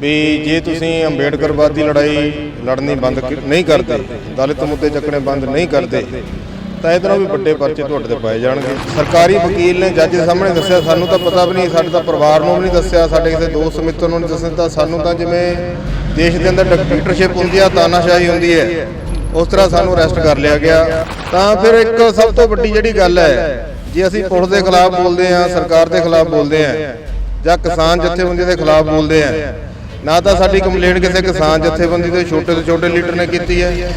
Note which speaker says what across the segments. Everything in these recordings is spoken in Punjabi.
Speaker 1: ਵੀ ਜੇ ਤੁਸੀਂ ਅੰਬੇਡਕਰਵਾਦ ਦੀ ਲੜਾਈ ਲੜਨੀ ਬੰਦ ਨਹੀਂ ਕਰਦੇ, ਦਲਿਤ ਮੁੱਦੇ ਚੱਕਣੇ ਬੰਦ ਨਹੀਂ ਕਰਦੇ, ਤਾਂ ਇਹਦੇ ਨਾਲ ਵੀ ਵੱਡੇ ਪਰਚੇ ਤੁਹਾਡੇ ਤੇ ਪਾਏ ਜਾਣਗੇ। ਸਰਕਾਰੀ ਵਕੀਲ ਨੇ ਜੱਜ ਸਾਹਮਣੇ ਦੱਸਿਆ, ਸਾਨੂੰ ਤਾਂ ਪਤਾ ਵੀ ਨਹੀਂ, ਸਾਡੇ ਤਾਂ ਪਰਿਵਾਰ ਨੂੰ ਵੀ ਨਹੀਂ ਦੱਸਿਆ, ਸਾਡੇ ਕਿਸੇ ਦੋਸਤ ਮਿੱਤਰ ਨੂੰ ਨਹੀਂ ਦੱਸਿਆ, ਤਾਂ ਸਾਨੂੰ ਤਾਂ ਜਿਵੇਂ ਦੇਸ਼ ਦੇ ਅੰਦਰ ਡਿਕਟੇਟਰਸ਼ਿਪ ਹੁੰਦੀ ਆ, ਤਾਨਾਸ਼ਾਹੀ ਹੁੰਦੀ ਹੈ, ਉਸ ਤਰ੍ਹਾਂ ਸਾਨੂੰ ਅਰੈਸਟ ਕਰ ਲਿਆ ਗਿਆ। ਤਾਂ ਫਿਰ ਇੱਕ ਸਭ ਤੋਂ ਵੱਡੀ ਜਿਹੜੀ ਗੱਲ ਹੈ, ਜੇ ਅਸੀਂ ਪੁਲਿਸ ਦੇ ਖਿਲਾਫ ਬੋਲਦੇ ਆ ਸਰਕਾਰ ਦੇ ਖਿਲਾਫ ਬੋਲਦੇ ਆ ਜਾਂ ਕਿਸਾਨ ਜਥੇਬੰਦੀਆਂ ਦੇ ਖਿਲਾਫ ਬੋਲਦੇ ਆ ਨਾ ਤਾਂ ਸਾਡੀ ਕੰਪਲੇਂਟ ਕਿਸੇ ਕਿਸਾਨ ਜਥੇਬੰਦੀ ਦੇ ਛੋਟੇ ਤੋਂ ਛੋਟੇ ਲੀਡਰ ਨੇ ਕੀਤੀ ਹੈ,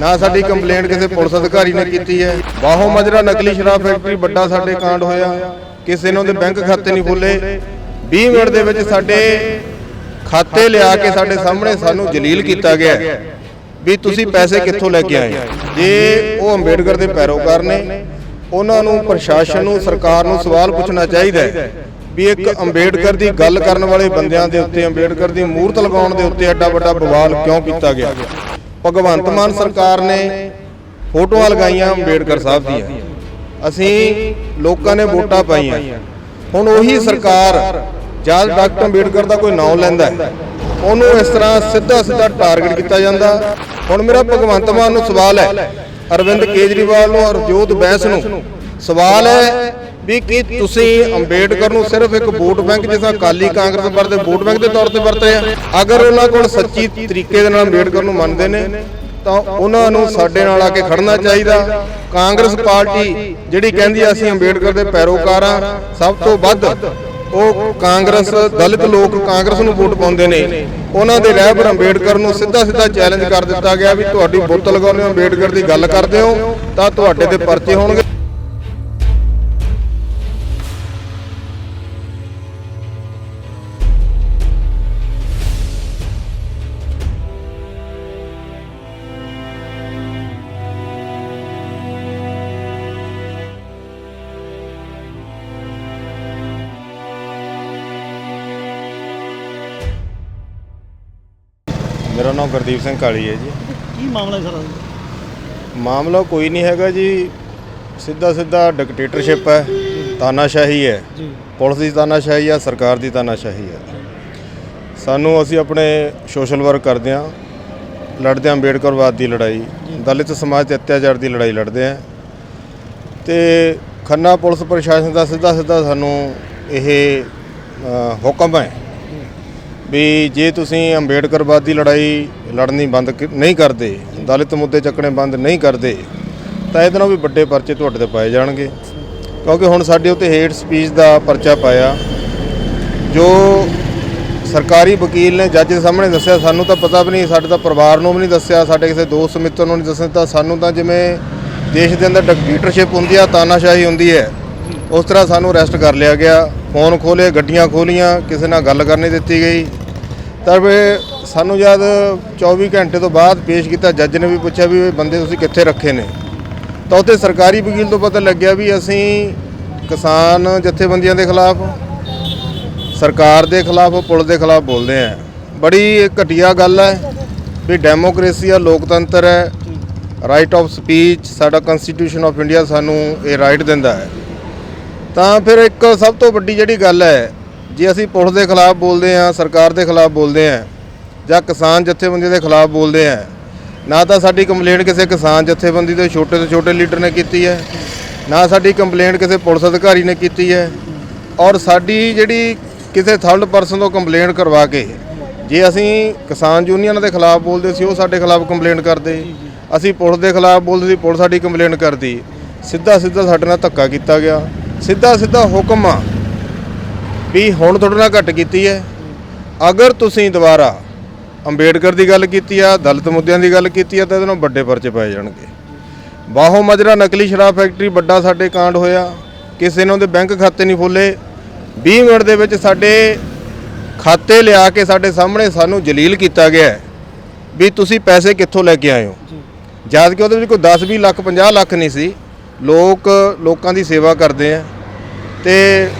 Speaker 1: ਨਾ ਸਾਡੀ ਕੰਪਲੇਂਟ ਕਿਸੇ ਪੁਲਿਸ ਅਧਿਕਾਰੀ ਨੇ ਕੀਤੀ ਹੈ। ਬਾਹੋ ਮਜਰਾ ਨਕਲੀ ਸ਼ਰਾਬ ਫੈਕਟਰੀ ਵੱਡਾ ਸਾਡੇ ਕਾਂਡ ਹੋਇਆ, ਕਿਸੇ ਨੇ ਉਹਦੇ ਬੈਂਕ ਖਾਤੇ ਨਹੀਂ ਖੋਲੇ। 20 ਮਿੰਟ ਦੇ ਵਿੱਚ ਸਾਡੇ ਖਾਤੇ ਲਿਆ ਕੇ ਸਾਡੇ ਸਾਹਮਣੇ ਸਾਨੂੰ ਜਲੀਲ ਕੀਤਾ ਗਿਆ ਵੀ ਤੁਸੀਂ ਪੈਸੇ ਕਿੱਥੋਂ ਲੈ ਕੇ ਆਏ। ਜੇ ਉਹ ਅੰਬੇਡਕਰ ਦੇ ਪੈਰੋਕਾਰ ਨੇ, ਉਹਨਾਂ ਨੂੰ ਪ੍ਰਸ਼ਾਸਨ ਨੂੰ, ਸਰਕਾਰ ਨੂੰ ਸਵਾਲ ਪੁੱਛਣਾ ਚਾਹੀਦਾ ਹੈ ਵੀ ਇੱਕ ਅੰਬੇਡਕਰ ਦੀ ਗੱਲ ਕਰਨ ਵਾਲੇ ਬੰਦਿਆਂ ਦੇ ਉੱਤੇ, ਅੰਬੇਡਕਰ ਦੀ ਮੂਰਤ ਲਗਾਉਣ ਦੇ ਉੱਤੇ ਐਡਾ ਵੱਡਾ ਬਵਾਲ ਕਿਉਂ ਕੀਤਾ ਗਿਆ? ਭਗਵੰਤ ਮਾਨ ਸਰਕਾਰ ਨੇ ਫੋਟੋਆਂ ਲਗਾਈਆਂ ਅੰਬੇਡਕਰ ਸਾਹਿਬ ਦੀਆਂ। ਅਸੀਂ ਲੋਕਾਂ ਨੇ ਵੋਟਾਂ ਪਾਈਆਂ। ਹੁਣ ਉਹੀ ਸਰਕਾਰ, ਜਦ ਡਾਕਟਰ ਅੰਬੇਡਕਰ ਦਾ ਕੋਈ ਨਾਮ ਲੈਂਦਾ ਹੈ, ਉਹਨੂੰ ਇਸ ਤਰ੍ਹਾਂ ਸਿੱਧਾ ਸਿੱਧਾ ਟਾਰਗੇਟ ਕੀਤਾ ਜਾਂਦਾ। ਹੁਣ ਮੇਰਾ ਭਗਵੰਤ ਮਾਨ ਨੂੰ ਸਵਾਲ ਹੈ, ਅਰਵਿੰਦ ਕੇਜਰੀਵਾਲ ਨੂੰ ਹਰਜੋਤ ਬੈਂਸ ਨੂੰ। ਸਵਾਲ ਹੈ ਵੀ ਕੀ ਤੁਸੀਂ ਅੰਬੇਡਕਰ ਨੂੰ ਸਿਰਫ ਇੱਕ ਵੋਟ ਬੈਂਕ ਤਰ੍ਹਾਂ ਅਕਾਲੀ ਕਾਂਗਰਸ ਵਰਦੇ ਵੋਟ ਬੈਂਕ ਦੇ ਤੌਰ ਤੇ ਵਰਤ ਰਹੇ ਆ ਅਗਰ ਉਹਨਾਂ ਕੋਲ ਸੱਚੀ ਤਰੀਕੇ ਦੇ ਨਾਲ ਅੰਬੇਡਕਰ ਨੂੰ ਮੰਨਦੇ ਨੇ ਤਾਂ ਉਹਨਾਂ ਨੂੰ ਸਾਡੇ ਨਾਲ ਆ ਕੇ ਖੜਨਾ ਚਾਹੀਦਾ। ਕਾਂਗਰਸ ਪਾਰਟੀ ਜਿਹੜੀ ਕਹਿੰਦੀ ਆ ਅਸੀਂ ਅੰਬੇਡਕਰ ਦੇ ਪੈਰੋਕਾਰ ਆ ਸਭ ਤੋਂ ਵੱਧ ਉਹ ਕਾਂਗਰਸ ਦਲਿਤ ਲੋਕ ਕਾਂਗਰਸ ਨੂੰ ਵੋਟ ਪਾਉਂਦੇ ਨੇ। ਉਹਨਾਂ ਦੇ ਰਹਿਬਰ ਅੰਬੇਡਕਰ ਨੂੰ ਸਿੱਧਾ ਸਿੱਧਾ ਚੈਲੰਜ ਕਰ ਦਿੱਤਾ ਗਿਆ ਵੀ ਤੁਹਾਡੀ ਬੁੱਤ ਲਗਾਉਂਦੇ ਹੋ ਅੰਬੇਡਕਰ ਦੀ ਗੱਲ ਕਰਦੇ ਹੋ ਤਾਂ ਤੁਹਾਡੇ ਤੇ ਪਰਚੇ ਹੋਣਗੇ। ਮੇਰਾ ਨਾਮ ਗੁਰਦੀਪ ਸਿੰਘ ਕਾਲੀ ਹੈ ਜੀ।
Speaker 2: ਕੀ ਮਾਮਲਾ ਹੈ ਸਰ?
Speaker 1: ਮਾਮਲਾ ਕੋਈ ਨਹੀਂ ਹੈਗਾ ਜੀ। ਸਿੱਧਾ ਸਿੱਧਾ ਡਿਕਟੇਟਰਸ਼ਿਪ ਹੈ ਤਾਨਾਸ਼ਾਹੀ ਹੈ।
Speaker 2: ਜੀ।
Speaker 1: ਪੁਲਿਸ ਦੀ ਤਾਨਾਸ਼ਾਹੀ ਹੈ ਸਰਕਾਰ ਦੀ ਤਾਨਾਸ਼ਾਹੀ ਹੈ ਸਾਨੂੰ ਅਸੀਂ ਆਪਣੇ ਸੋਸ਼ਲ ਵਰਕ ਕਰਦੇ ਹਾਂ। ਲੜਦੇ ਹਾਂ ਅੰਬੇਡਕਰਵਾਦ ਦੀ ਲੜਾਈ। ਦਲਿਤ ਸਮਾਜ ਤੇ ਅਤਿਆਚਾਰ ਦੀ ਲੜਾਈ ਲੜਦੇ ਹਾਂ। ਤੇ ਖੰਨਾ ਪੁਲਿਸ ਪ੍ਰਸ਼ਾਸਨ ਦਾ ਸਿੱਧਾ ਸਿੱਧਾ ਸਾਨੂੰ ਇਹ ਹੁਕਮ ਹੈ ਵੀ ਜੇ ਤੁਸੀਂ ਅੰਬੇਡਕਰਵਾਦ ਦੀ ਲੜਾਈ ਲੜਨੀ ਬੰਦ ਨਹੀਂ ਕਰਦੇ, ਦਲਿਤ ਮੁੱਦੇ ਚੱਕਣੇ ਬੰਦ ਨਹੀਂ ਕਰਦੇ, ਤਾਂ ਇਹਦੇ ਨਾਲ ਵੀ ਵੱਡੇ ਪਰਚੇ ਤੁਹਾਡੇ ਤੇ ਪਾਏ ਜਾਣਗੇ। ਕਿਉਂਕਿ ਹੁਣ ਸਾਡੇ ਉੱਤੇ ਹੇਟ ਸਪੀਚ ਦਾ ਪਰਚਾ ਪਾਇਆ, ਜੋ ਸਰਕਾਰੀ ਵਕੀਲ ਨੇ ਜੱਜ ਦੇ ਸਾਹਮਣੇ ਦੱਸਿਆ, ਸਾਨੂੰ ਤਾਂ ਪਤਾ ਵੀ ਨਹੀਂ, ਸਾਡੇ ਤਾਂ ਪਰਿਵਾਰ ਨੂੰ ਵੀ ਨਹੀਂ ਦੱਸਿਆ, ਸਾਡੇ ਕਿਸੇ ਦੋਸਤ ਮਿੱਤਰ ਨੂੰ ਨਹੀਂ ਦੱਸਿਆ, ਤਾਂ ਸਾਨੂੰ ਤਾਂ ਜਿਵੇਂ ਦੇਸ਼ ਦੇ ਅੰਦਰ ਡਿਕਟੇਟਰਸ਼ਿਪ ਹੁੰਦੀ ਆ, ਤਾਨਾਸ਼ਾਹੀ ਹੁੰਦੀ ਹੈ, ਉਸ ਤਰ੍ਹਾਂ ਸਾਨੂੰ ਅਰੈਸਟ ਕਰ ਲਿਆ ਗਿਆ, ਫੋਨ ਖੋਲੇ ਗੱਡੀਆਂ ਖੋਲੀਆਂ ਕਿਸੇ ਨਾਲ ਗੱਲ ਕਰਨੀ ਦਿੱਤੀ ਗਈ। ਤਾਂ ਫਿਰ ਸਾਨੂੰ ਜਦ 24 ਘੰਟੇ ਤੋਂ ਬਾਅਦ ਪੇਸ਼ ਕੀਤਾ, ਜੱਜ ਨੇ ਵੀ ਪੁੱਛਿਆ ਵੀ ਇਹ ਬੰਦੇ ਤੁਸੀਂ ਕਿੱਥੇ ਰੱਖੇ ਨੇ। ਤਾਂ ਉੱਥੇ ਸਰਕਾਰੀ ਵਕੀਲ ਤੋਂ ਪਤਾ ਲੱਗਿਆ ਵੀ ਅਸੀਂ ਕਿਸਾਨ ਜਥੇਬੰਦੀਆਂ ਦੇ ਖਿਲਾਫ, ਸਰਕਾਰ ਦੇ ਖਿਲਾਫ ਪੁਲਿਸ ਦੇ ਖਿਲਾਫ ਬੋਲਦੇ ਆ ਬੜੀ ਘਟੀਆ ਗੱਲ ਹੈ ਵੀ ਡੈਮੋਕ੍ਰੇਸੀ ਆ, ਲੋਕਤੰਤਰ ਹੈ। ਰਾਈਟ ਆਫ ਸਪੀਚ ਸਾਡਾ ਕਨਸਟੀਟਿਊਸ਼ਨ ਆਫ ਇੰਡੀਆ ਸਾਨੂੰ ਇਹ ਰਾਈਟ ਦਿੰਦਾ ਹੈ। ਤਾਂ ਫਿਰ ਇੱਕ ਸਭ ਤੋਂ ਵੱਡੀ ਜਿਹੜੀ ਗੱਲ ਹੈ ਜੇ ਅਸੀਂ ਪੁਲਿਸ ਦੇ ਖਿਲਾਫ ਬੋਲਦੇ ਆ ਸਰਕਾਰ ਦੇ ਖਿਲਾਫ ਬੋਲਦੇ ਆ ਜਾਂ ਕਿਸਾਨ ਜਥੇਬੰਦੀ ਦੇ ਖਿਲਾਫ ਬੋਲਦੇ ਆ ਨਾ ਤਾਂ ਸਾਡੀ ਕੰਪਲੇਂਟ ਕਿਸੇ ਕਿਸਾਨ ਜਥੇਬੰਦੀ ਦੇ ਛੋਟੇ ਤੋਂ ਛੋਟੇ ਲੀਡਰ ਨੇ ਕੀਤੀ ਹੈ, ਨਾ ਸਾਡੀ ਕੰਪਲੇਂਟ ਕਿਸੇ ਪੁਲਿਸ ਅਧਿਕਾਰੀ ਨੇ ਕੀਤੀ ਹੈ, ਔਰ ਸਾਡੀ ਜਿਹੜੀ ਕਿਸੇ ਥਰਡ ਪਰਸਨ ਤੋਂ ਕੰਪਲੇਂਟ ਕਰਵਾ ਕੇ, ਜੇ ਅਸੀਂ ਕਿਸਾਨ ਯੂਨੀਅਨ ਦੇ ਖਿਲਾਫ ਬੋਲਦੇ ਸੀ, ਉਹ ਸਾਡੇ ਖਿਲਾਫ ਕੰਪਲੇਂਟ ਕਰਦੇ, ਅਸੀਂ ਪੁਲਿਸ ਦੇ ਖਿਲਾਫ ਬੋਲਦੇ ਸੀ, ਪੁਲਿਸ ਸਾਡੀ ਕੰਪਲੇਂਟ ਕਰਦੀ ਸਿੱਧਾ ਸਿੱਧਾ ਸਾਡੇ ਨਾਲ ਧੱਕਾ ਕੀਤਾ ਗਿਆ ਸਿੱਧਾ ਸਿੱਧਾ ਹੁਕਮ ਆ ਵੀ ਹੁਣ ਤੁਹਾਡੇ ਨਾਲ ਘੱਟ ਕੀਤੀ ਹੈ। ਅਗਰ ਤੁਸੀਂ ਦੁਬਾਰਾ ਅੰਬੇਡਕਰ ਦੀ ਗੱਲ ਕੀਤੀ ਆ ਦਲਿਤ ਮੁੱਦਿਆਂ ਦੀ ਗੱਲ ਕੀਤੀ ਆ ਤਾਂ ਇਹਦੇ ਨਾਲ ਵੱਡੇ ਪਰਚੇ ਪਾਏ ਜਾਣਗੇ। ਬਾਹੋ ਮਜਰਾ ਨਕਲੀ ਸ਼ਰਾਬ ਫੈਕਟਰੀ ਵੱਡਾ ਸਾਡੇ ਕਾਂਡ ਹੋਇਆ। ਕਿਸੇ ਨੇ ਉਹਦੇ ਬੈਂਕ ਖਾਤੇ ਨਹੀਂ ਖੋਲੇ 20 ਮਿੰਟ ਦੇ ਵਿੱਚ ਸਾਡੇ ਖਾਤੇ ਲਿਆ ਕੇ ਸਾਡੇ ਸਾਹਮਣੇ ਸਾਨੂੰ ਜਲੀਲ ਕੀਤਾ ਗਿਆ ਵੀ ਤੁਸੀਂ ਪੈਸੇ ਕਿੱਥੋਂ ਲੈ ਕੇ ਆਏ ਹੋ। ਜਦ ਕਿ ਉਹਦੇ ਵਿੱਚ ਕੋਈ 10 20 ਲੱਖ 50 ਲੱਖ ਨਹੀਂ ਸੀ। ਲੋਕ ਲੋਕਾਂ ਦੀ ਸੇਵਾ ਕਰਦੇ ਆ। ਤੇ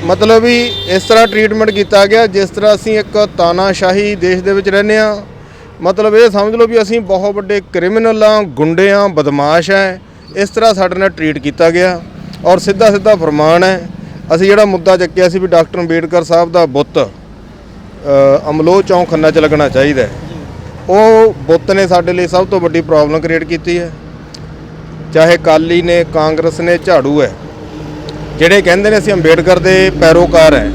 Speaker 1: ਮਤਲਬ ਵੀ ਇਸ ਤਰ੍ਹਾਂ ਟ੍ਰੀਟਮੈਂਟ ਕੀਤਾ ਗਿਆ ਜਿਸ ਤਰ੍ਹਾਂ ਅਸੀਂ ਇੱਕ ਤਾਨਾਸ਼ਾਹੀ ਦੇਸ਼ ਦੇ ਵਿੱਚ ਰਹਿੰਦੇ ਆ ਮਤਲਬ ਇਹ ਸਮਝ ਲਓ ਵੀ ਅਸੀਂ ਬਹੁਤ ਵੱਡੇ ਕ੍ਰਿਮੀਨਲ ਆ ਗੁੰਡੇ ਆ ਬਦਮਾਸ਼ ਆ ਇਸ ਤਰ੍ਹਾਂ ਸਾਡੇ ਨਾਲ ਟਰੀਟ ਕੀਤਾ ਗਿਆ ਔਰ ਸਿੱਧਾ ਸਿੱਧਾ ਫਰਮਾਨ ਹੈ। ਅਸੀਂ ਜਿਹੜਾ ਮੁੱਦਾ ਚੱਕਿਆ ਸੀ ਵੀ ਡਾਕਟਰ ਅੰਬੇਡਕਰ ਸਾਹਿਬ ਦਾ ਬੁੱਤ ਅ, ਅਮਲੋ ਚੌਂਕ ਖੰਨਾ ਚ ਲੱਗਣਾ ਚਾਹੀਦਾ ਉਹ ਬੁੱਤ ਨੇ ਸਾਡੇ ਲਈ ਸਭ ਤੋਂ ਵੱਡੀ ਪ੍ਰੋਬਲਮ ਕ੍ਰੀਏਟ ਕੀਤੀ ਹੈ। ਚਾਹੇ ਕਾਲੀ ਨੇ ਕਾਂਗਰਸ ਨੇ ਝਾੜੂ ਹੈ। ਜਿਹੜੇ ਕਹਿੰਦੇ ਨੇ ਅਸੀਂ ਅੰਬੇਡਕਰ ਦੇ ਪੈਰੋਕਾਰ ਹੈ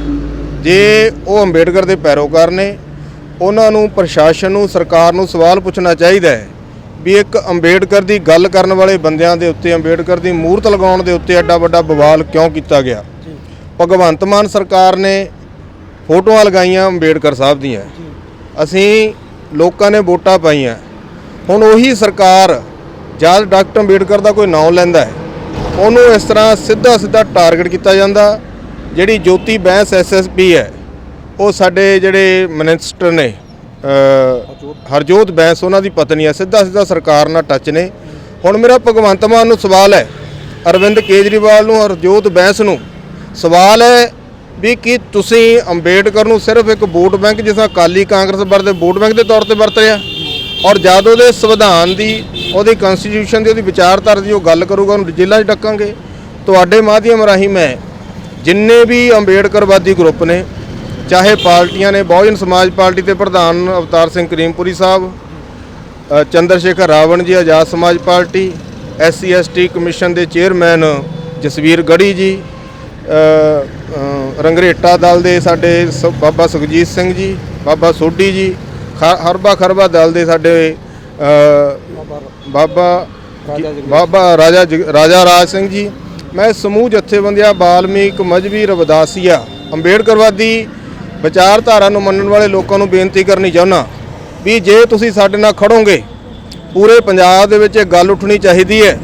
Speaker 1: ਜੇ ਉਹ ਅੰਬੇਡਕਰ ਦੇ ਪੈਰੋਕਾਰ ਨੇ ਉਹਨਾਂ ਨੂੰ ਪ੍ਰਸ਼ਾਸਨ ਨੂੰ ਸਰਕਾਰ ਨੂੰ ਸਵਾਲ ਪੁੱਛਣਾ ਚਾਹੀਦਾ ਹੈ ਵੀ ਇੱਕ ਅੰਬੇਡਕਰ ਦੀ ਗੱਲ ਕਰਨ ਵਾਲੇ ਬੰਦਿਆਂ ਦੇ ਉੱਤੇ ਅੰਬੇਡਕਰ ਦੀ ਮੂਰਤ ਲਗਾਉਣ ਦੇ ਉੱਤੇ ਐਡਾ ਵੱਡਾ ਬਵਾਲ ਕਿਉਂ ਕੀਤਾ ਗਿਆ? ਭਗਵੰਤ ਮਾਨ ਸਰਕਾਰ ਨੇ ਫੋਟੋਆਂ ਲਗਾਈਆਂ ਅੰਬੇਡਕਰ ਸਾਹਿਬ ਦੀਆਂ। ਅਸੀਂ ਲੋਕਾਂ ਨੇ ਵੋਟਾਂ ਪਾਈਆਂ। ਹੁਣ ਉਹੀ ਸਰਕਾਰ ਜਦ ਡਾਕਟਰ ਅੰਬੇਡਕਰ ਦਾ ਕੋਈ ਨਾਮ ਲੈਂਦਾ ਹੈ ਉਹਨੂੰ ਇਸ ਤਰ੍ਹਾਂ ਸਿੱਧਾ ਸਿੱਧਾ ਟਾਰਗੇਟ ਕੀਤਾ ਜਾਂਦਾ। ਜਿਹੜੀ ਜੋਤੀ ਬੈਂਸ ਐਸਐਸਪੀ ਹੈ, ਉਹ ਸਾਡੇ ਜਿਹੜੇ ਮਿਨਿਸਟਰ ਨੇ ਹਰਜੋਤ ਬੈਂਸ, ਉਹਨਾਂ ਦੀ ਪਤਨੀ ਹੈ, ਸਿੱਧਾ ਸਿੱਧਾ ਸਰਕਾਰ ਨਾਲ ਟੱਚ ਨੇ। ਹੁਣ ਮੇਰਾ ਭਗਵੰਤ ਮਾਨ ਨੂੰ ਸਵਾਲ ਹੈ, ਅਰਵਿੰਦ ਕੇਜਰੀਵਾਲ ਨੂੰ, ਹਰਜੋਤ ਬੈਂਸ ਨੂੰ ਸਵਾਲ ਹੈ ਵੀ ਕੀ ਤੁਸੀਂ ਅੰਬੇਡਕਰ ਨੂੰ ਸਿਰਫ ਇੱਕ ਵੋਟ ਬੈਂਕ, ਜਿਸ ਤਰ੍ਹਾਂ ਅਕਾਲੀ ਕਾਂਗਰਸ ਵਰਦੇ ਵੋਟ ਬੈਂਕ ਦੇ ਤੌਰ ਤੇ ਵਰਤ ਰਿਹਾ? ਔਰ ਜਦ ਉਹਦੇ ਸੰਵਿਧਾਨ ਦੀ, ਉਹਦੇ ਕਨਸਟੀਟਿਊਸ਼ਨ ਦੀ, ਉਹਦੀ ਵਿਚਾਰਧਾਰਾ ਦੀ ਉਹ ਗੱਲ ਕਰੂਗਾ, ਉਹਨੂੰ ਜੇਲ੍ਹਾਂ 'ਚ ਡੱਕਾਂਗੇ। ਤੁਹਾਡੇ ਮਾਧਿਅਮ ਰਾਹੀਂ ਮੈਂ ਜਿੰਨੇ ਵੀ ਅੰਬੇਡਕਰਵਾਦੀ ਗਰੁੱਪ ਨੇ, ਚਾਹੇ ਪਾਰਟੀਆਂ ਨੇ, ਬਹੁਜਨ ਸਮਾਜ ਪਾਰਟੀ ਦੇ ਪ੍ਰਧਾਨ ਅਵਤਾਰ ਸਿੰਘ ਕਰੀਮਪੁਰੀ ਸਾਹਿਬ Chandra Shekhar Ravan ji, Azad Samaj party SC ST commission ਦੇ ਚੇਅਰਮੈਨ ਜਸਵੀਰ ਗੜੀ ਜੀ ਰੰਗਰੇਟਾ ਦਲ ਦੇ ਸਾਡੇ ਸ- ਬਾਬਾ ਸੁਖਜੀਤ ਸਿੰਘ ਜੀ, ਬਾਬਾ ਸੋਢੀ ਜੀ ਹਰਬਾ ਖਰਬਾ ਦਲ ਦੇ ਸਾਡੇ ਬਾਬਾ ਬਾਬਾ ਰਾਜਾ ਰਾਜਾ ਰਾਜ ਸਿੰਘ ਜੀ। ਮੈਂ ਸਮੂਹ ਜਥੇਬੰਦੀਆਂ ਬਾਲਮੀਕ ਮਜਬੀ ਰਵਿਦਾਸੀਆ ਅੰਬੇਡਕਰਵਾਦੀ ਵਿਚਾਰਧਾਰਾ ਨੂੰ ਮੰਨਣ ਵਾਲੇ ਲੋਕਾਂ ਨੂੰ ਬੇਨਤੀ ਕਰਨੀ ਚਾਹੁੰਦਾ ਵੀ ਜੇ ਤੁਸੀਂ ਸਾਡੇ ਨਾਲ ਖੜੋਗੇ ਪੂਰੇ ਪੰਜਾਬ ਦੇ ਵਿੱਚ ਇਹ ਗੱਲ ਉੱਠਣੀ ਚਾਹੀਦੀ ਹੈ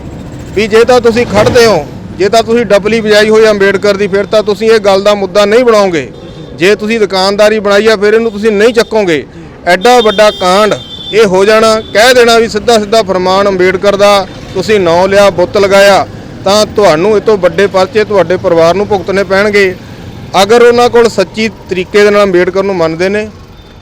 Speaker 1: ਵੀ ਜੇ ਤਾਂ ਤੁਸੀਂ ਖੜਦੇ ਹੋ ਜੇ ਤਾਂ ਤੁਸੀਂ ਡਬਲੀ ਵਜਾਈ ਹੋਈ ਅੰਬੇਡਕਰ ਦੀ ਫਿਰ ਤਾਂ ਤੁਸੀਂ ਇਹ ਗੱਲ ਦਾ ਮੁੱਦਾ ਨਹੀਂ ਬਣਾਓਗੇ ਜੇ ਤੁਸੀਂ ਦੁਕਾਨਦਾਰੀ ਬਣਾਈ ਆ ਫਿਰ ਇਹਨੂੰ ਤੁਸੀਂ ਨਹੀਂ ਚੱਕੋਗੇ। ਐਡਾ ਵੱਡਾ ਕਾਂਡ, ਇਹ ਹੋ ਜਾਣਾ, ਕਹਿ ਦੇਣਾ ਵੀ ਸਿੱਧਾ ਸਿੱਧਾ ਫਰਮਾਨ ਅੰਬੇਡਕਰ ਦਾ, ਤੁਸੀਂ ਨਾਂ ਲਿਆ, ਬੁੱਤ ਲਗਾਇਆ, ਤਾਂ ਤੁਹਾਨੂੰ ਇਹ ਤੋਂ ਵੱਡੇ ਪਰਚੇ ਤੁਹਾਡੇ ਪਰਿਵਾਰ ਨੂੰ ਭੁਗਤਣੇ ਪੈਣਗੇ। ਅਗਰ ਉਹਨਾਂ ਕੋਲ ਸੱਚੀ ਤਰੀਕੇ ਦੇ ਨਾਲ ਅੰਬੇਡਕਰ ਨੂੰ ਮੰਨਦੇ ਨੇ,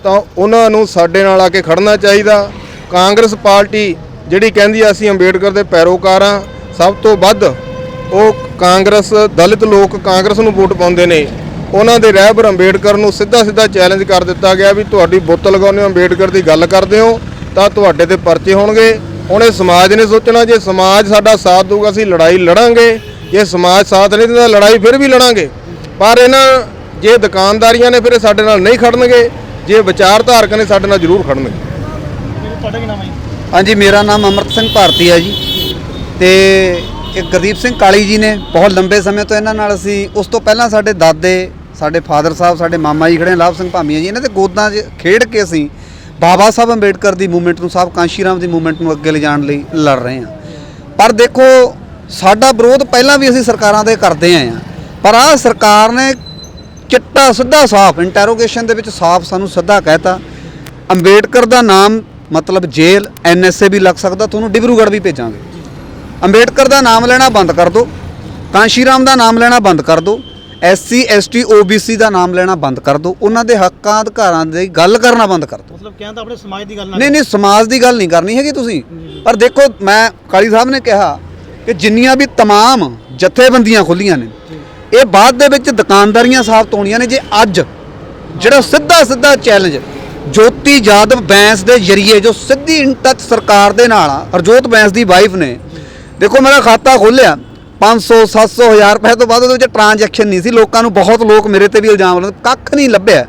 Speaker 1: ਤਾਂ ਉਹਨਾਂ ਨੂੰ ਸਾਡੇ ਨਾਲ ਆ ਕੇ ਖੜਨਾ ਚਾਹੀਦਾ। ਕਾਂਗਰਸ ਪਾਰਟੀ ਜਿਹੜੀ ਕਹਿੰਦੀ ਆ, ਅਸੀਂ ਅੰਬੇਡਕਰ ਦੇ ਪੈਰੋਕਾਰ ਹਾਂ ਸਭ ਤੋਂ ਵੱਧ ਉਹ ਕਾਂਗਰਸ, ਦਲਿਤ ਲੋਕ ਕਾਂਗਰਸ ਨੂੰ ਵੋਟ ਪਾਉਂਦੇ ਨੇ। ਉਹਨਾਂ ਦੇ ਰਹਿਬਰ ਅੰਬੇਡਕਰ ਨੂੰ ਸਿੱਧਾ ਸਿੱਧਾ ਚੈਲੰਜ ਕਰ ਦਿੱਤਾ ਗਿਆ ਵੀ ਤੁਹਾਡੀ ਬੁੱਤ ਲਗਾਉਂਦੇ ਹੋ ਅੰਬੇਡਕਰ ਦੀ ਗੱਲ ਕਰਦੇ ਹੋ ਤਾਂ ਤੁਹਾਡੇ ਤੇ ਪਰਚੇ ਹੋਣਗੇ। ਹੁਣ ਇਹ ਸਮਾਜ ਨੇ ਸੋਚਣਾ ਜੇ ਸਮਾਜ ਸਾਡਾ ਸਾਥ ਦਊਗਾ ਅਸੀਂ ਲੜਾਈ ਲੜਾਂਗੇ। ਜੇ ਸਮਾਜ ਸਾਥ ਨਹੀਂ ਦਿੰਦਾ ਲੜਾਈ ਫਿਰ ਵੀ ਲੜਾਂਗੇ। ਪਰ ਇਹਨਾਂ ਜੇ ਦੁਕਾਨਦਾਰੀਆਂ ਨੇ ਫਿਰ ਸਾਡੇ ਨਾਲ ਨਹੀਂ ਖੜਨਗੇ ਜੇ ਵਿਚਾਰਧਾਰਕ ਨੇ ਸਾਡੇ ਨਾਲ ਜ਼ਰੂਰ ਖੜਨਗੇ।
Speaker 2: ਤੁਹਾਡਾ ਕੀ ਨਾਮ ਹੈ ਜੀ?
Speaker 3: ਹਾਂਜੀ ਮੇਰਾ ਨਾਮ ਅਮਰਤ ਸਿੰਘ ਭਾਰਤੀ ਹੈ ਜੀ। ਤੇ ਇਹ ਗੁਰਦੀਪ ਸਿੰਘ ਕਾਲੀ ਜੀ ਨੇ ਬਹੁਤ ਲੰਬੇ ਸਮੇਂ ਤੋਂ ਇਹਨਾਂ ਨਾਲ ਅਸੀਂ ਉਸ ਤੋਂ ਪਹਿਲਾਂ ਸਾਡੇ ਦਾਦੇ ਸਾਡੇ ਫਾਦਰ ਸਾਹਿਬ, ਸਾਡੇ ਮਾਮਾ ਜੀ ਖੜੇ ਲਾਭ ਸਿੰਘ ਭਾਮੀਆਂ ਜੀ, ਇਹਨਾਂ ਦੇ ਗੋਦਾਂ 'ਚ ਖੇਡ ਕੇ ਅਸੀਂ ਬਾਬਾ ਸਾਹਿਬ ਅੰਬੇਡਕਰ ਦੀ ਮੂਵਮੈਂਟ ਨੂੰ, ਸਾਹਿਬ ਕਾਂਸ਼ੀ ਰਾਮ ਦੀ ਮੂਵਮੈਂਟ ਨੂੰ ਅੱਗੇ ਲਿਜਾਣ ਲਈ ਲੜ ਰਹੇ ਹਾਂ। ਪਰ ਦੇਖੋ, ਸਾਡਾ ਵਿਰੋਧ ਪਹਿਲਾਂ ਵੀ ਅਸੀਂ ਸਰਕਾਰਾਂ ਦੇ ਕਰਦੇ ਆਏ ਹਾਂ। ਪਰ ਆਹ ਸਰਕਾਰ ਨੇ ਚਿੱਟਾ ਸਿੱਧਾ ਸਾਫ਼ ਇੰਟਰੋਗੇਸ਼ਨ ਦੇ ਵਿੱਚ ਸਾਫ਼ ਸਾਨੂੰ ਸਿੱਧਾ ਕਹਿਤਾ, ਅੰਬੇਡਕਰ ਦਾ ਨਾਮ ਮਤਲਬ ਜੇਲ੍ਹ, ਐਨਐਸਏ ਵੀ ਲੱਗ ਸਕਦਾ, ਤੁਹਾਨੂੰ ਡਿਬਰੂਗੜ੍ਹ ਵੀ ਭੇਜਾਂਗੇ। ਅੰਬੇਡਕਰ ਦਾ ਨਾਮ ਲੈਣਾ ਬੰਦ ਕਰ ਦਿਓ ਕਾਂਸ਼ੀ ਰਾਮ ਦਾ ਨਾਮ ਲੈਣਾ ਬੰਦ ਕਰ ਦਿਓ ਐਸਸੀ ਐਸਟੀ ਓਬੀਸੀ ਦਾ ਨਾਮ ਲੈਣਾ ਬੰਦ ਕਰ ਦਿਓ। ਉਹਨਾਂ ਦੇ ਹੱਕਾਂ ਅਧਿਕਾਰਾਂ ਦੀ ਗੱਲ ਕਰਨਾ ਬੰਦ ਕਰ ਦਿਓ।
Speaker 2: ਮਤਲਬ ਕਹਿੰਦਾ ਆਪਣੇ ਸਮਾਜ ਦੀ ਗੱਲ ਨਾ
Speaker 3: ਨਹੀਂ ਨਹੀਂ ਸਮਾਜ ਦੀ ਗੱਲ ਨਹੀਂ ਕਰਨੀ ਹੈਗੀ ਤੁਸੀਂ। ਪਰ ਦੇਖੋ ਮੈਂ ਕਾਲੀ ਸਾਹਿਬ ਨੇ ਕਿਹਾ ਕਿ ਜਿੰਨੀਆਂ ਵੀ ਤਮਾਮ ਜਥੇਬੰਦੀਆਂ ਖੁੱਲੀਆਂ ਨੇ ਇਹ ਬਾਅਦ ਦੇ ਵਿੱਚ ਦੁਕਾਨਦਾਰੀਆਂ ਸਾਬਤ ਹੋਣੀਆਂ ਨੇ। ਜੇ ਅੱਜ ਜਿਹੜਾ ਸਿੱਧਾ ਸਿੱਧਾ ਚੈਲੰਜ ਜੋਤੀ ਜਾਦਵ ਬੈਂਸ ਦੇ ਜਰੀਏ ਜੋ ਸਿੱਧੀ ਇਨ ਟੱਚ ਸਰਕਾਰ ਦੇ ਨਾਲ ਆ ਹਰਜੋਤ ਬੈਂਸ ਦੀ ਵਾਈਫ ਨੇ ਦੇਖੋ ਮੇਰਾ ਖਾਤਾ ਖੋਲਿਆ 500 700 ਹਜ਼ਾਰ ਰੁਪਏ ਤੋਂ ਬਾਅਦ ਉਹਦੇ ਵਿੱਚ ਟ੍ਰਾਂਜੈਕਸ਼ਨ ਨਹੀਂ ਸੀ। ਲੋਕਾਂ ਨੂੰ ਬਹੁਤ ਲੋਕ ਮੇਰੇ ਤੇ ਵੀ ਇਲਜ਼ਾਮ ਲਾਉਂਦੇ ਕੱਖ ਨਹੀਂ ਲੱਭਿਆ।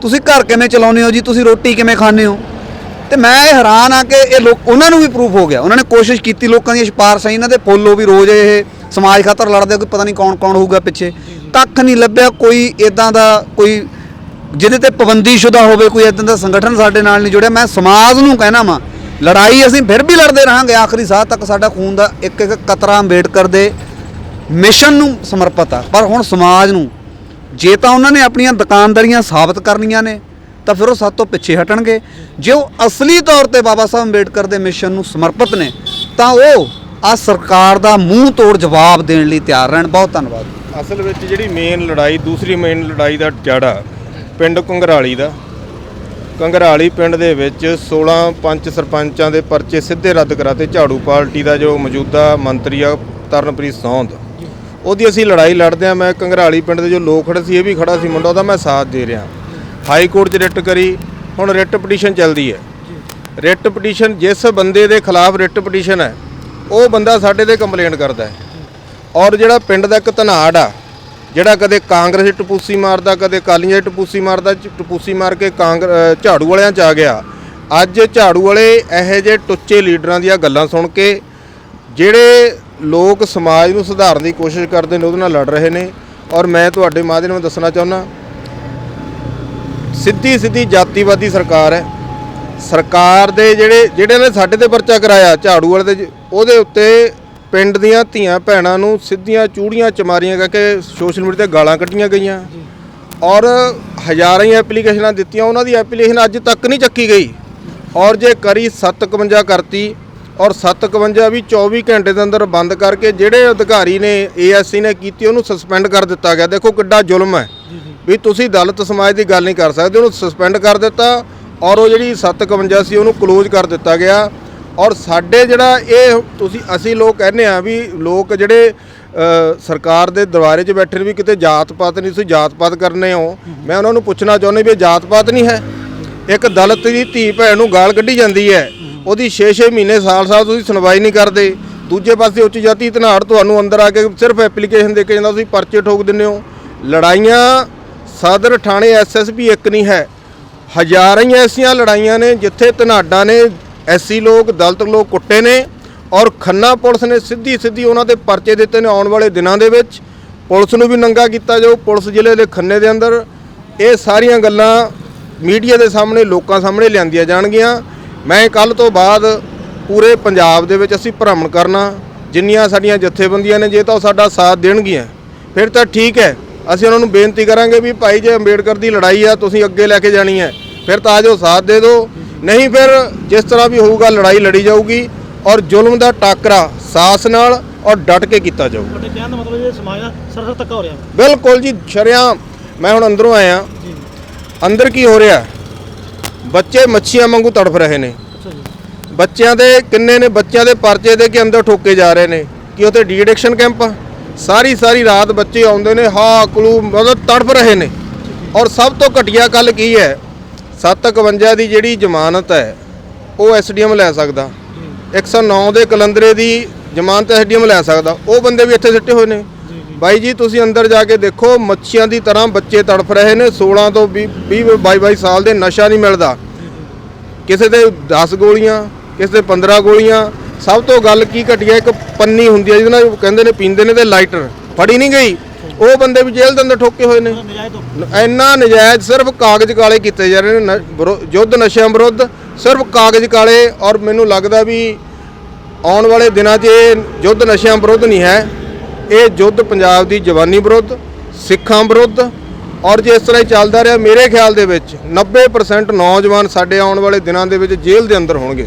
Speaker 3: ਤੁਸੀਂ ਘਰ ਕਿਵੇਂ ਚਲਾਉਂਦੇ ਹੋ ਜੀ? ਤੁਸੀਂ ਰੋਟੀ ਕਿਵੇਂ ਖਾਂਦੇ ਹੋ? ਤੇ ਮੈਂ ਇਹ ਹੈਰਾਨ ਆ ਕਿ ਇਹ ਲੋਕ ਉਹਨਾਂ ਨੂੰ ਵੀ ਪ੍ਰੂਫ ਹੋ ਗਿਆ। ਉਹਨਾਂ ਨੇ ਕੋਸ਼ਿਸ਼ ਕੀਤੀ ਲੋਕਾਂ ਦੀਆਂ ਸਿਫਾਰਸ਼ਾਂ ਇਹਨਾਂ ਦੇ ਫੋਲੋ ਵੀ ਰੋਜ਼ ਇਹ ਸਮਾਜ ਖਾਤਰ ਲੜਦੇ ਆ, ਕੋਈ ਪਤਾ ਨਹੀਂ ਕੌਣ ਕੌਣ ਹੋਊਗਾ ਪਿੱਛੇ। ਕੱਖ ਨਹੀਂ ਲੱਭਿਆ ਕੋਈ ਇਦਾਂ ਦਾ ਕੋਈ ਜਿਹਦੇ ਤੇ ਪਾਬੰਦੀਸ਼ੁਦਾ ਹੋਵੇ ਕੋਈ ਇਦਾਂ ਦਾ ਸੰਗਠਨ ਸਾਡੇ ਨਾਲ ਨਹੀਂ ਜੁੜਿਆ। ਮੈਂ ਸਮਾਜ ਨੂੰ ਕਹਿਣਾ ਵਾਂ ਲੜਾਈ ਅਸੀਂ ਫਿਰ ਵੀ ਲੜਦੇ ਰਹਾਂਗੇ, ਆਖਰੀ ਸਾਹ ਤੱਕ ਸਾਡਾ ਖੂਨ ਦਾ ਇੱਕ ਇੱਕ ਕਤਰਾ ਅੰਬੇਡਕਰ ਦੇ ਮਿਸ਼ਨ ਨੂੰ ਸਮਰਪਿਤ ਆ। ਪਰ ਹੁਣ ਸਮਾਜ ਨੂੰ, ਜੇ ਤਾਂ ਉਹਨਾਂ ਨੇ ਆਪਣੀਆਂ ਦੁਕਾਨਦਾਰੀਆਂ ਸਾਬਤ ਕਰਨੀਆਂ ਨੇ, ਤਾਂ ਫਿਰ ਉਹ ਸਭ ਤੋਂ ਪਿੱਛੇ ਹਟਣਗੇ। ਜੇ ਉਹ ਅਸਲੀ ਤੌਰ ਤੇ ਬਾਬਾ ਸਾਹਿਬ ਅੰਬੇਡਕਰ ਦੇ ਮਿਸ਼ਨ ਨੂੰ ਸਮਰਪਿਤ ਨੇ, ਤਾਂ ਉਹ ਆ ਸਰਕਾਰ ਦਾ ਮੂੰਹ ਤੋੜ ਜਵਾਬ ਦੇਣ ਲਈ ਤਿਆਰ ਰਹਿਣ। ਬਹੁਤ ਧੰਨਵਾਦ।
Speaker 1: ਅਸਲ ਵਿੱਚ ਜਿਹੜੀ ਮੇਨ ਲੜਾਈ, ਦੂਸਰੀ ਮੇਨ ਲੜਾਈ ਦਾ ਜੜਾ, ਪਿੰਡ ਕੰਗਰਾਲੀ ਦਾ ਕੰਗਰਾਲੀ ਪਿੰਡ ਦੇ ਵਿੱਚ 16 ਪੰਚ ਸਰਪੰਚਾਂ ਦੇ ਪਰਚੇ ਸਿੱਧੇ ਰੱਦ ਕਰਾਤੇ। ਝਾੜੂ ਪਾਰਟੀ ਦਾ ਜੋ ਮੌਜੂਦਾ ਮੰਤਰੀ ਆ, ਤਰਨਪ੍ਰੀਤ ਸੌਂਦ। ਉਹਦੀ ਅਸੀਂ ਲੜਾਈ ਲੜਦੇ ਆ। ਮੈਂ ਕੰਗਰਾਲੀ ਪਿੰਡ ਦੇ ਜੋ ਲੋਕ ਖੜੇ ਸੀ, ਇਹ ਵੀ ਖੜਾ ਸੀ ਮੁੰਡਾ, ਉਹਦਾ ਮੈਂ ਸਾਥ ਦੇ ਰਿਹਾ। ਹਾਈ ਕੋਰਟ 'ਚ ਰਿਟ ਕਰੀ। ਹੁਣ ਰਿਟ ਪਟੀਸ਼ਨ ਚੱਲਦੀ ਹੈ। ਰਿਟ ਪਟੀਸ਼ਨ ਜਿਸ ਬੰਦੇ ਦੇ ਖਿਲਾਫ ਰਿਟ ਪਟੀਸ਼ਨ ਹੈ, ਉਹ ਬੰਦਾ ਸਾਡੇ ਤੇ ਕੰਪਲੇਂਟ ਕਰਦਾ ਹੈ। ਔਰ ਜਿਹੜਾ ਪਿੰਡ ਦਾ ਇੱਕ ਧਨਾੜ ਆ ਜਿਹੜਾ ਕਦੇ ਕਾਂਗਰਸ ਟਪੂਸੀ ਮਾਰਦਾ, ਕਦੇ ਕਾਲੀਆਂ 'ਚ ਟਪੂਸੀ ਮਾਰਦਾ ਟਪੂਸੀ ਮਾਰ ਕੇ ਕਾਂਗਰ ਝਾੜੂ ਵਾਲਿਆਂ 'ਚ ਆ ਗਿਆ। ਅੱਜ ਝਾੜੂ ਵਾਲੇ ਇਹੋ ਜਿਹੇ ਟੁੱਚੇ ਲੀਡਰਾਂ ਦੀਆਂ ਗੱਲਾਂ ਸੁਣ ਕੇ ਜਿਹੜੇ ਲੋਕ ਸਮਾਜ ਨੂੰ ਸੁਧਾਰਨ ਦੀ ਕੋਸ਼ਿਸ਼ ਕਰਦੇ ਨੇ, ਉਹਦੇ ਨਾਲ ਲੜ ਰਹੇ ਨੇ। ਔਰ ਮੈਂ ਤੁਹਾਡੇ ਮਾਧਿਅਮ ਨਾਲ ਦੱਸਣਾ ਚਾਹੁੰਦਾ ਸਿੱਧੀ ਸਿੱਧੀ ਜਾਤੀਵਾਦੀ ਸਰਕਾਰ ਹੈ। ਸਰਕਾਰ ਦੇ ਜਿਹੜੇ ਜਿਹੜੇ ਨੇ ਸਾਡੇ ਤੇ ਪਰਚਾ ਕਰਾਇਆ, ਝਾੜੂ ਵਾਲੇ ਦੇ, ਉਹਦੇ ਉੱਤੇ ਪਿੰਡ ਦੀਆਂ ਧੀਆਂ ਭੈਣਾਂ ਨੂੰ ਸਿੱਧੀਆਂ ਚੂੜੀਆਂ ਚਮਾਰੀਆਂ ਕਰਕੇ ਸੋਸ਼ਲ ਮੀਡੀਆ ਤੇ ਗਾਲਾਂ ਕੱਢੀਆਂ ਗਈਆਂ। ਔਰ ਹਜ਼ਾਰਾਂ ਹੀ ਐਪਲੀਕੇਸ਼ਨਾਂ ਦਿੱਤੀਆਂ ਉਹਨਾਂ ਦੀ ਐਪਲੀਕੇਸ਼ਨ ਅੱਜ ਤੱਕ ਨਹੀਂ ਚੱਕੀ ਗਈ। ਔਰ ਜੇ ਕਰੀ 751 ਕਰਤੀ ਔਰ 751 ਵੀ 24 ਘੰਟੇ ਦੇ ਅੰਦਰ ਬੰਦ ਕਰਕੇ ਜਿਹੜੇ ਅਧਿਕਾਰੀ ਨੇ ਏਐਸਸੀ ਨੇ ਕੀਤੀ ਉਹਨੂੰ ਸਸਪੈਂਡ ਕਰ ਦਿੱਤਾ ਗਿਆ। ਦੇਖੋ ਕਿੱਡਾ ਜ਼ੁਲਮ ਹੈ। ਵੀ ਤੁਸੀਂ ਦਲਿਤ ਸਮਾਜ ਦੀ ਗੱਲ ਨਹੀਂ ਕਰ ਸਕਦੇ। ਉਹਨੂੰ ਸਸਪੈਂਡ ਕਰ ਦਿੱਤਾ ਔਰ ਉਹ ਜਿਹੜੀ 751 ਸੀ ਉਹਨੂੰ ਕਲੋਜ਼ ਕਰ ਦਿੱਤਾ ਗਿਆ। ਔਰ ਸਾਡੇ ਜਿਹੜਾ ਇਹ ਤੁਸੀਂ ਅਸੀਂ ਲੋਕ ਕਹਿੰਦੇ ਆ ਵੀ ਲੋਕ ਜਿਹੜੇ ਸਰਕਾਰ ਦੇ ਦਰਬਾਰੇ 'ਚ ਬੈਠੇ ਨੇ ਵੀ ਕਿਤੇ ਜਾਤ ਪਾਤ ਨਹੀਂ, ਤੁਸੀਂ ਜਾਤ ਪਾਤ ਕਰਨੇ ਹੋ। ਮੈਂ ਉਹਨਾਂ ਨੂੰ ਪੁੱਛਣਾ ਚਾਹੁੰਦਾ ਵੀ ਇਹ ਜਾਤ ਪਾਤ ਨਹੀਂ ਹੈ? ਇੱਕ ਦਲਿਤ ਦੀ ਧੀ ਭੈਣ ਨੂੰ ਗਾਲ ਕੱਢੀ ਜਾਂਦੀ ਹੈ। ਉਹਦੀ 6-6 ਮਹੀਨੇ ਸਾਲ-ਸਾਲ ਤੁਸੀਂ ਸੁਣਵਾਈ ਨਹੀਂ ਕਰਦੇ। ਦੂਜੇ ਪਾਸੇ ਉੱਚ ਜਾਤੀ ਧਨਾੜ ਤੁਹਾਨੂੰ ਅੰਦਰ ਆ ਕੇ ਸਿਰਫ ਐਪਲੀਕੇਸ਼ਨ ਦੇ ਕੇ ਜਾਂਦਾ, ਤੁਸੀਂ ਪਰਚੇ ਠੋਕ ਦਿੰਦੇ ਹੋ। ਲੜਾਈਆਂ ਸਦਰ ਥਾਣੇ ਐਸਐਸਪੀ ਇੱਕ ਨਹੀਂ ਹੈ। ਹਜ਼ਾਰਾਂ ਹੀ ਐਸੀਆਂ ਲੜਾਈਆਂ ਨੇ ਜਿੱਥੇ ਧਨਾਡਾਂ ਨੇ ਐਸੀ ਲੋਕ ਦਲਤ ਲੋਕ ਕੁੱਟੇ ਨੇ ਔਰ ਖੰਨਾ ਪੁਲਿਸ ਨੇ ਸਿੱਧੀ ਸਿੱਧੀ ਉਹਨਾਂ ਦੇ ਪਰਚੇ ਦਿੱਤੇ ਨੇ ਆਉਣ ਵਾਲੇ ਦਿਨਾਂ ਦੇ ਵਿੱਚ। ਪੁਲਿਸ ਨੂੰ ਵੀ ਨੰਗਾ ਕੀਤਾ ਜਾਊ, ਪੁਲਿਸ ਜ਼ਿਲ੍ਹੇ ਦੇ ਖੰਨੇ ਦੇ ਅੰਦਰ। ਇਹ ਸਾਰੀਆਂ ਗੱਲਾਂ ਮੀਡੀਆ ਦੇ ਸਾਹਮਣੇ, ਲੋਕਾਂ ਸਾਹਮਣੇ ਲਿਆਂਦੀਆਂ ਜਾਣਗੀਆਂ। ਮੈਂ ਕੱਲ ਤੋਂ ਬਾਅਦ ਪੂਰੇ ਪੰਜਾਬ ਦੇ ਵਿੱਚ ਅਸੀਂ ਭ੍ਰਮਣ ਕਰਨਾ, ਜਿੰਨੀਆਂ ਸਾਡੀਆਂ ਜਥੇਬੰਦੀਆਂ ਨੇ, ਜੇ ਤਾਂ ਉਹ ਸਾਡਾ ਸਾਥ ਦੇਣਗੀਆਂ। ਫਿਰ ਤਾਂ ਠੀਕ ਹੈ, ਅਸੀਂ ਉਹਨਾਂ ਨੂੰ ਬੇਨਤੀ ਕਰਾਂਗੇ ਵੀ ਭਾਈ ਜੇ ਅੰਬੇਡਕਰ ਦੀ ਲੜਾਈ ਆ, ਤੁਸੀਂ ਅੱਗੇ ਲੈ ਕੇ ਜਾਣੀ ਹੈ, ਫਿਰ ਤਾਂ ਆਜੋ ਸਾਥ ਦੇ ਦਿਓ। ਨਹੀਂ ਫਿਰ ਜਿਸ ਤਰ੍ਹਾਂ ਵੀ ਹੋਊਗਾ ਲੜਾਈ ਲੜੀ ਜਾਊਗੀ ਔਰ ਜ਼ੁਲਮ ਦਾ ਟਾਕਰਾ ਸਾਹਸ ਨਾਲ ਔਰ ਡਟ ਕੇ ਕੀਤਾ ਜਾਊਗਾ
Speaker 2: ਤੁਹਾਡੇ ਕਹਿਣ ਦਾ ਮਤਲਬ ਇਹ ਸਮਾਜ ਦਾ ਸਰਸਰ ਤੱਕ ਹੋ ਰਿਹਾ
Speaker 1: ਬਿਲਕੁਲ ਜੀ ਸ਼ਰਿਆਮ ਮੈਂ ਹੁਣ ਅੰਦਰੋਂ ਆਇਆ।
Speaker 2: ਜੀ।
Speaker 1: ਅੰਦਰ ਕੀ ਹੋ ਰਿਹਾ? ਬੱਚੇ ਮੱਛੀਆਂ ਵਾਂਗੂ ਤੜਫ ਰਹੇ ਨੇ। ਬੱਚਿਆਂ ਦੇ ਕਿੰਨੇ ਨੇ? ਬੱਚਿਆਂ ਦੇ ਪਰਚੇ ਦੇ ਕੇ ਅੰਦਰ ਠੋਕੇ ਜਾ ਰਹੇ ਨੇ। ਕਿ ਉਤੇ ਡੀ ਐਡਿਕਸ਼ਨ ਕੈਂਪ ਸਾਰੀ ਸਾਰੀ ਰਾਤ ਬੱਚੇ ਆਉਂਦੇ ਨੇ ਹਾ ਕਲੂ ਮਤਲਬ ਤੜਫ ਰਹੇ ਨੇ। ਔਰ ਸਭ ਤੋਂ ਘਟੀਆ ਗੱਲ ਕੀ ਹੈ? 751 ਦੀ ਜਿਹੜੀ ਜ਼ਮਾਨਤ ਹੈ ਉਹ ਐਸਡੀਐਮ ਲੈ ਸਕਦਾ। 109 ਦੇ ਕਲੰਦਰੇ ਦੀ ਜ਼ਮਾਨਤ ਐਸਡੀਐਮ ਲੈ ਸਕਦਾ। ਉਹ ਬੰਦੇ ਵੀ ਇੱਥੇ ਸਿੱਟੇ ਹੋਏ ਨੇ। ਬਾਈ ਜੀ ਤੁਸੀਂ ਅੰਦਰ ਜਾ ਕੇ ਦੇਖੋ ਮੱਛੀਆਂ ਦੀ ਤਰ੍ਹਾਂ ਬੱਚੇ ਤੜਫ ਰਹੇ ਨੇ। 16 ਤੋਂ 20 20 22 22 ਸਾਲ ਦੇ ਨਸ਼ਾ ਨਹੀਂ ਮਿਲਦਾ। ਕਿਸੇ ਦੇ 10 ਗੋਲੀਆਂ ਕਿਸੇ ਦੇ 15 ਗੋਲੀਆਂ। ਸਭ ਤੋਂ ਗੱਲ ਕੀ ਘਟੀਆ ਇੱਕ ਪੰਨੀ ਹੁੰਦੀ ਹੈ ਜਿਹਦੇ ਨਾਲ ਕਹਿੰਦੇ ਨੇ ਪੀਂਦੇ ਨੇ ਤੇ ਲਾਈਟਰ। ਫੜੀ ਨਹੀਂ ਗਈ। ਉਹ ਬੰਦੇ ਵੀ ਜੇਲ੍ਹ ਦੇ ਅੰਦਰ ਠੋਕੇ ਹੋਏ ਨੇ। ਇੰਨਾ ਨਜਾਇਜ਼ ਸਿਰਫ ਕਾਗਜ਼ ਕਾਲੇ ਕੀਤੇ ਜਾ ਰਹੇ ਨੇ ਯੁੱਧ ਨਸ਼ਿਆਂ ਵਿਰੁੱਧ ਸਿਰਫ ਕਾਗਜ਼ ਕਾਲੇ ਔਰ ਮੈਨੂੰ ਲੱਗਦਾ ਵੀ ਆਉਣ ਵਾਲੇ ਦਿਨਾਂ 'ਚ ਇਹ ਯੁੱਧ ਨਸ਼ਿਆਂ ਵਿਰੁੱਧ ਨਹੀਂ ਹੈ। ਇਹ ਯੁੱਧ ਪੰਜਾਬ ਦੀ ਜਵਾਨੀ ਵਿਰੁੱਧ, ਸਿੱਖਾਂ ਵਿਰੁੱਧ ਔਰ ਜੇ ਇਸ ਤਰ੍ਹਾਂ ਹੀ ਚੱਲਦਾ ਰਿਹਾ, ਮੇਰੇ ਖਿਆਲ ਦੇ ਵਿੱਚ 90% ਨੌਜਵਾਨ ਸਾਡੇ ਆਉਣ ਵਾਲੇ ਦਿਨਾਂ ਦੇ ਵਿੱਚ ਜੇਲ੍ਹ ਦੇ ਅੰਦਰ ਹੋਣਗੇ